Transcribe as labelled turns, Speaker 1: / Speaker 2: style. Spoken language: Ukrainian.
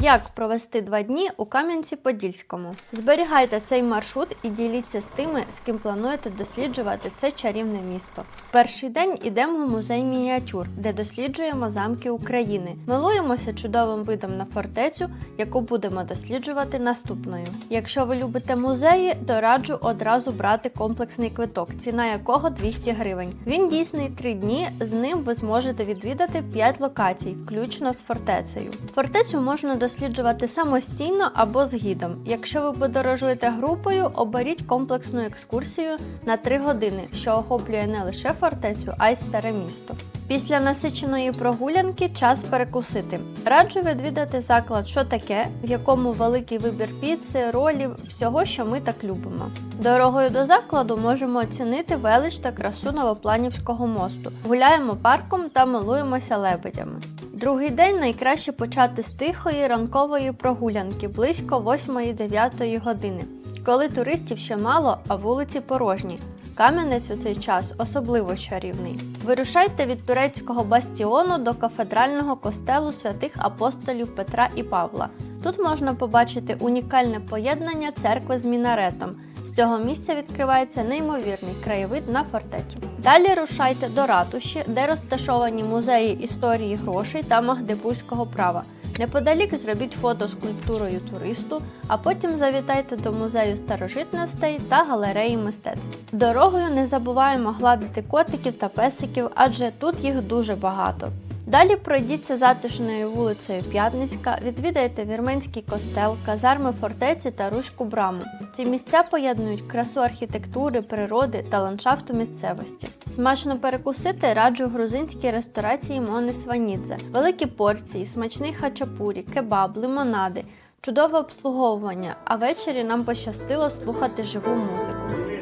Speaker 1: Як провести два дні у Кам'янці-Подільському? Зберігайте цей маршрут і діліться з тими, з ким плануєте досліджувати це чарівне місто. Перший день ідемо в музей мініатюр, де досліджуємо замки України. Милуємося чудовим видом на фортецю, яку будемо досліджувати наступною. Якщо ви любите музеї, то раджу одразу брати комплексний квиток, ціна якого 200 гривень. Він дійсний 3 дні. З ним ви зможете відвідати 5 локацій, включно з фортецею. Фортецю можна досліджувати самостійно або з гідом. Якщо ви подорожуєте групою, оберіть комплексну екскурсію на 3 години, що охоплює не лише фортецю, а й старе місто. Після насиченої прогулянки час перекусити. Раджу відвідати заклад, що таке, в якому великий вибір піци, ролів, всього, що ми так любимо. Дорогою до закладу можемо оцінити велич та красу Новопланівського мосту. Гуляємо парком та милуємося лебедями. Другий день найкраще почати з тихої ранкової прогулянки близько 8-9 години, коли туристів ще мало, а вулиці порожні. Кам'янець у цей час особливо чарівний. Вирушайте від турецького бастіону до кафедрального костелу святих апостолів Петра і Павла. Тут можна побачити унікальне поєднання церкви з мінаретом. Цього місця відкривається неймовірний краєвид на фортецю. Далі рушайте до ратуші, де розташовані музеї історії грошей та магдебурзького права. Неподалік зробіть фото з культурою туристу, а потім завітайте до музею старожитностей та галереї мистецтв. Дорогою не забуваємо гладити котиків та песиків, адже тут їх дуже багато. Далі пройдіться затишною вулицею П'ятницька, відвідайте вірменський костел, казарми фортеці та Руську браму. Ці місця поєднують красу архітектури, природи та ландшафту місцевості. Смачно перекусити раджу грузинській ресторації Мони Сванідзе, великі порції, смачний хачапурі, кебаб, лимонади, чудове обслуговування. А ввечері нам пощастило слухати живу музику.